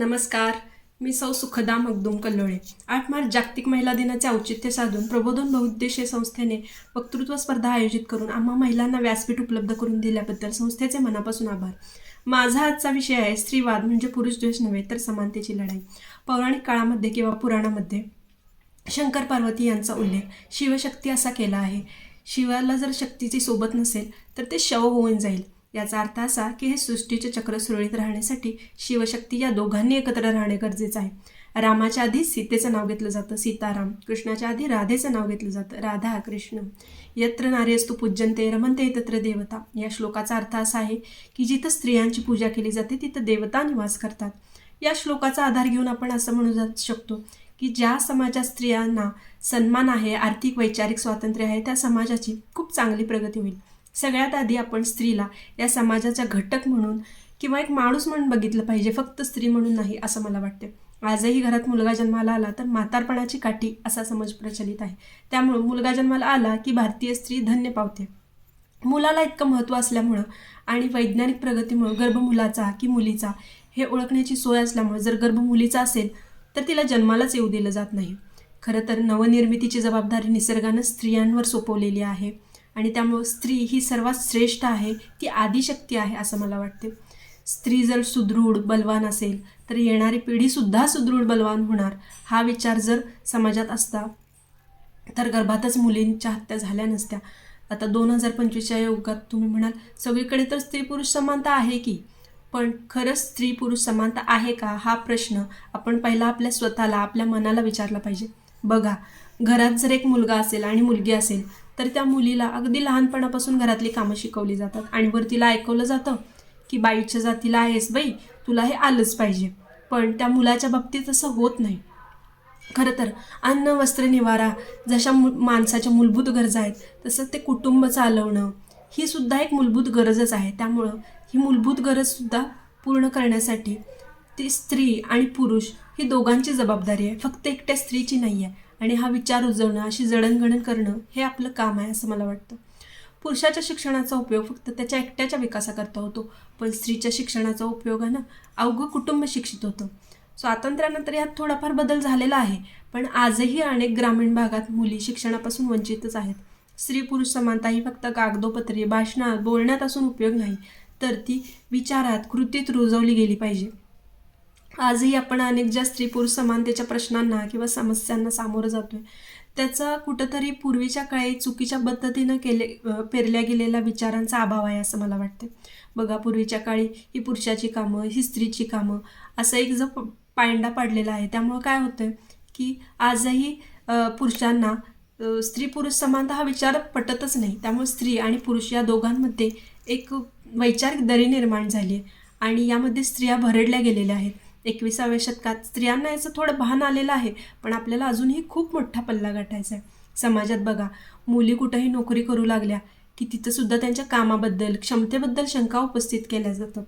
नमस्कार. मी सौ सुखदा मगदुम कल्लोळे. आठ मार्च जागतिक महिला दिनाचे औचित्य साधून प्रबोधन बहुउद्देशीय संस्थेने वक्तृत्व स्पर्धा आयोजित करून आम्हा महिलांना व्यासपीठ उपलब्ध करून दिल्याबद्दल संस्थेचे मनापासून आभार. माझा आजचा विषय आहे स्त्रीवाद म्हणजे पुरुष द्वेष नव्हे तर समानतेची लढाई. पौराणिक काळामध्ये किंवा पुराणामध्ये शंकर पार्वती यांचा उल्लेख शिवशक्ती असा केला आहे. शिवाला जर शक्तीची सोबत नसेल तर ते शव होऊन जाईल. याचा अर्थ असा की हे सृष्टीचे चक्र सुरळीत राहण्यासाठी शिवशक्ती या दोघांनी एकत्र राहणे गरजेचं आहे. रामाच्या आधी सीतेचं नाव घेतलं जातं सीताराम. कृष्णाच्या आधी राधेचं नाव घेतलं जातं राधा कृष्ण. यत्र नार्यस्तू पूज्यंते रमनते तत्र देवता. या श्लोकाचा अर्थ असा आहे की जिथं स्त्रियांची पूजा केली जाते तिथं देवता निवास करतात. या श्लोकाचा आधार घेऊन आपण असं म्हणू जा शकतो की ज्या समाजात स्त्रियांना सन्मान आहे आर्थिक वैचारिक स्वातंत्र्य आहे त्या समाजाची खूप चांगली प्रगती होईल. सगळ्यात आधी आपण स्त्रीला या समाजाचा घटक म्हणून किंवा एक माणूस म्हणून बघितलं पाहिजे फक्त स्त्री म्हणून नाही असं मला वाटते. आजही घरात मुलगा जन्माला आला तर म्हातारपणाची काठी असा समज प्रचलित आहे. त्यामुळं मुलगा जन्माला आला की भारतीय स्त्री धन्य पावते. मुलाला इतकं महत्त्व असल्यामुळं आणि वैज्ञानिक प्रगतीमुळं गर्भ मुलाचा की मुलीचा हे ओळखण्याची सोय असल्यामुळं जर गर्भ मुलीचा असेल तर तिला जन्मालाच येऊ दिलं जात नाही. खरं तर नवनिर्मितीची जबाबदारी निसर्गानं स्त्रियांवर सोपवलेली आहे. आणि त्यामुळं स्त्री ही सर्वात श्रेष्ठ आहे ती आदिशक्ती आहे असं मला वाटते. स्त्री जर सुदृढ बलवान असेल तर येणारी पिढीसुद्धा सुदृढ बलवान होणार. हा विचार जर समाजात असता तर गर्भातच मुलींच्या हत्या झाल्या नसत्या. आता दोन हजार पंचवीसच्या युगात तुम्ही म्हणाल सगळीकडे तर स्त्री पुरुष समानता आहे की? पण खरंच स्त्री पुरुष समानता आहे का? हा प्रश्न आपण पहिला आपल्या स्वतःला आपल्या मनाला विचारला पाहिजे. बघा घरात जर एक मुलगा असेल आणि मुलगी असेल तर त्या मुलीला अगदी लहानपणापासून घरातली कामं शिकवली जातात. आणि वर तिला ऐकवलं जातं की बाईच्या जातीला आहेस बाई तुला हे आलंच पाहिजे. पण त्या मुलाच्या बाबतीत असं होत नाही. खरं तर अन्न वस्त्र निवारा जशा मु माणसाच्या मूलभूत गरजा आहेत तसं ते कुटुंब चालवणं ही सुद्धा एक मूलभूत गरजच आहे. त्यामुळं ही मूलभूत गरजसुद्धा पूर्ण करण्यासाठी ती स्त्री आणि पुरुष ही दोघांची जबाबदारी आहे. फक्त एकट्या स्त्रीची नाही आहे आणि हा विचार उजवणं अशी जडणघडण करणं हे आपलं काम आहे असं मला वाटतं. पुरुषाच्या शिक्षणाचा उपयोग फक्त त्याच्या एकट्याच्या विकासाकरता होतो पण स्त्रीच्या शिक्षणाचा उपयोग आहे ना अवघं कुटुंब शिक्षित होतं. स्वातंत्र्यानंतर यात थोडाफार बदल झालेला आहे पण आजही अनेक ग्रामीण भागात मुली शिक्षणापासून वंचितच आहेत. स्त्री पुरुष समानता ही फक्त कागदोपत्री भाषणात बोलण्यात असून उपयोग नाही तर ती विचारात कृतीत रुजवली गेली पाहिजे. आजही आपण अनेक ज्या स्त्री पुरुष समानतेच्या प्रश्नांना किंवा समस्यांना सामोरं जातोय त्याचा कुठंतरी पूर्वीच्या काळी चुकीच्या पद्धतीनं केले पेरल्या गेलेल्या विचारांचा अभाव आहे असं मला वाटते बघा पूर्वीच्या काळी ही पुरुषाची कामं ही स्त्रीची कामं असं एक जो प- पायंडा पाडलेला आहे. त्यामुळं काय होतं की आजही पुरुषांना स्त्री पुरुष समानता हा विचार पटतच नाही. त्यामुळे स्त्री आणि पुरुष या दोघांमध्ये एक वैचारिक दरी निर्माण झाली आहे आणि यामध्ये स्त्रिया भरडल्या गेलेल्या आहेत. एकविसाव्या शतकात स्त्रियांना याचं थोडं भान आलेलं आहे पण आपल्याला अजूनही खूप मोठा पल्ला गाठायचा आहे. समाजात बघा मुली कुठंही नोकरी करू लागल्या की तिथं सुद्धा त्यांच्या कामाबद्दल क्षमतेबद्दल शंका उपस्थित केल्या जातात.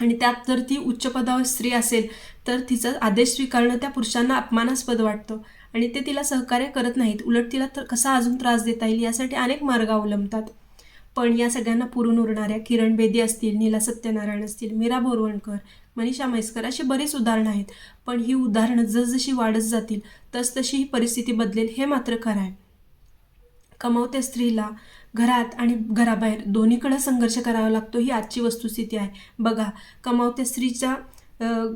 आणि त्यात जर ती उच्च पदावर स्त्री असेल तर तिचा आदेश स्वीकारणं त्या पुरुषांना अपमानास्पद वाटतं. आणि ते तिला सहकार्य करत नाहीत उलट तिला तर कसा अजून त्रास देता येईल यासाठी अनेक मार्ग अवलंबतात. पण या सगळ्यांना पुरून उरणाऱ्या किरण बेदी असतील नीला सत्यनारायण असतील मीरा बोरवणकर मनीषा म्हैसकर अशी बरीच उदाहरणं आहेत. पण ही उदाहरणं जसजशी वाढत जातील तसतशी ही परिस्थिती बदलेल हे मात्र खरं आहे. कमवत्या स्त्रीला घरात आणि घराबाहेर दोन्हीकडे संघर्ष करावा लागतो ही आजची वस्तुस्थिती आहे. बघा कमावत्या स्त्रीच्या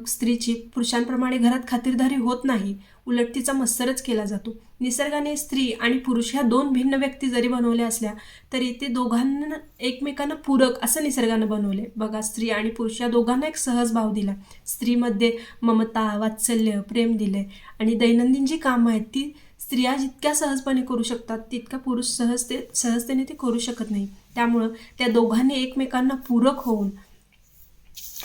स्त्रीची पुरुषांप्रमाणे घरात खातिरदारी होत नाही उलट तिचा मत्सरच केला जातो. निसर्गाने स्त्री आणि पुरुष ह्या दोन भिन्न व्यक्ती जरी बनवल्या असल्या तरी ते दोघांना एकमेकांना पूरक असं निसर्गानं बनवले बघा स्त्री आणि पुरुष या दोघांना एक सहज भाव दिला. स्त्रीमध्ये ममता वात्सल्य प्रेम दिले आणि दैनंदिन जी कामं आहेत ती स्त्रिया जितक्या सहजपणे करू शकतात तितका पुरुष सहजते सहजतेने ते करू शकत नाही. त्यामुळं त्या दोघांनी एकमेकांना पूरक होऊन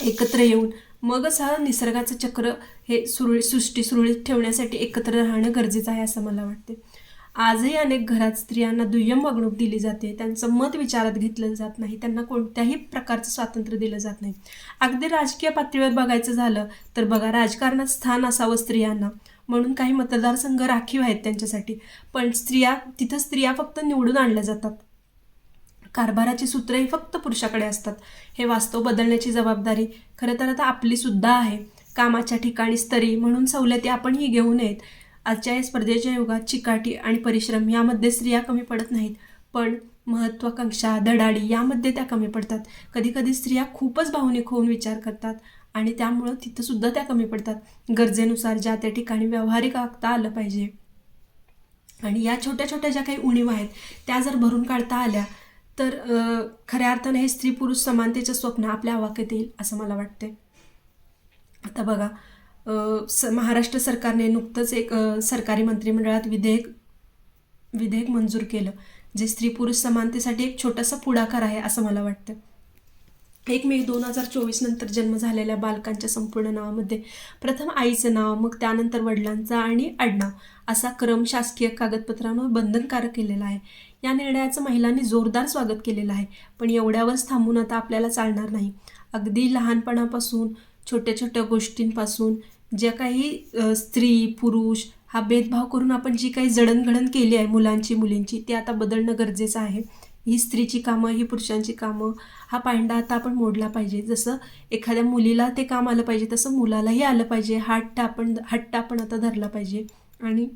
एकत्र येऊन मगच हा निसर्गाचं चक्र हे सुरळीत सृष्टी सुरळीत ठेवण्यासाठी एकत्र राहणं गरजेचं आहे असं मला वाटते आजही अनेक घरात स्त्रियांना दुय्यम वागणूक दिली जाते. त्यांचं मत विचारात घेतलं जात नाही. त्यांना कोणत्याही प्रकारचं स्वातंत्र्य दिलं जात नाही. अगदी राजकीय पातळीवर बघायचं झालं तर बघा राजकारणात स्थान असावं स्त्रियांना. म्हणून काही मतदारसंघ राखीव आहेत त्यांच्यासाठी. पण स्त्रिया तिथं स्त्रिया फक्त निवडून आणल्या जातात. कारभाराची सूत्रही फक्त पुरुषाकडे असतात. हे वास्तव बदलण्याची जबाबदारी खरं तर आता आपली सुद्धा आहे. कामाच्या ठिकाणी स्तरी म्हणून सवलती आपणही घेऊ नयेत. आजच्या या स्पर्धेच्या युगात चिकाटी आणि परिश्रम यामध्ये स्त्रिया कमी पडत नाहीत. पण महत्त्वाकांक्षा धडाडी यामध्ये त्या कमी पडतात. कधीकधी स्त्रिया खूपच भावनिक होऊन विचार करतात आणि त्यामुळं तिथंसुद्धा त्या कमी पडतात. गरजेनुसार ज्या त्या ठिकाणी व्यावहारिक आखता आलं पाहिजे. आणि या छोट्या छोट्या ज्या काही उणीव आहेत त्या जर भरून काढता आल्या तर खऱ्या अर्थानं हे स्त्री पुरुष समानतेचं स्वप्न आपल्या आवाक्यात येईल असं मला वाटते आता बघा स महाराष्ट्र सरकारने नुकतंच एक सरकारी मंत्रिमंडळात विधेयक विधेयक मंजूर केलं जे स्त्री पुरुष समानतेसाठी एक छोटासा पुढाकार आहे असं मला वाटतं एक मे दोन हजार चोवीस नंतर जन्म झालेल्या बालकांच्या संपूर्ण नावामध्ये प्रथम आईचं नाव मग त्यानंतर वडिलांचा आणि आडनाव असा क्रम शासकीय कागदपत्रांवर बंधनकारक केलेला आहे. या निर्णयाचं महिलांनी जोरदार स्वागत केलेलं आहे. पण एवढ्यावरच थांबून आता आपल्याला चालणार नाही. अगदी लहानपणापासून छोट्या छोट्या गोष्टींपासून ज्या काही स्त्री पुरुष हा भेदभाव करून आपण जी काही जडणघडण केली आहे मुलांची मुलींची ती आता बदलणं गरजेचं आहे. ही स्त्रीची कामं ही पुरुषांची कामं हा पांडा आता आपण मोडला पाहिजे. जसं एखाद्या मुलीला ते काम आलं पाहिजे तसं मुलालाही आलं पाहिजे. हट्ट आपण हट्ट आपण आता धरला पाहिजे. आणि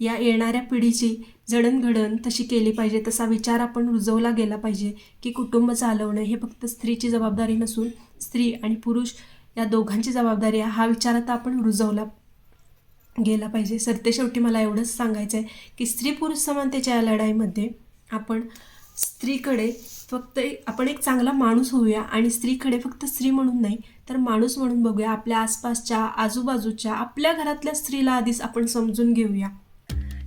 या येणाऱ्या पिढीची जडणघडण तशी केली पाहिजे तसा विचार आपण रुजवला गेला पाहिजे की कुटुंब चालवणं हे फक्त स्त्रीची जबाबदारी नसून स्त्री आणि पुरुष या दोघांची जबाबदारी आहे. हा विचार आता आपण रुजवला गेला पाहिजे. सरते शेवटी मला एवढंच सांगायचं आहे की स्त्री पुरुष समानतेच्या या लढाईमध्ये आपण स्त्रीकडे फक्त एक आपण एक चांगला माणूस होऊया आणि स्त्रीकडे फक्त स्त्री म्हणून नाही तर माणूस म्हणून बघूया. आपल्या आसपासच्या आजूबाजूच्या आपल्या घरातल्या स्त्रीला आधीच आपण समजून घेऊया.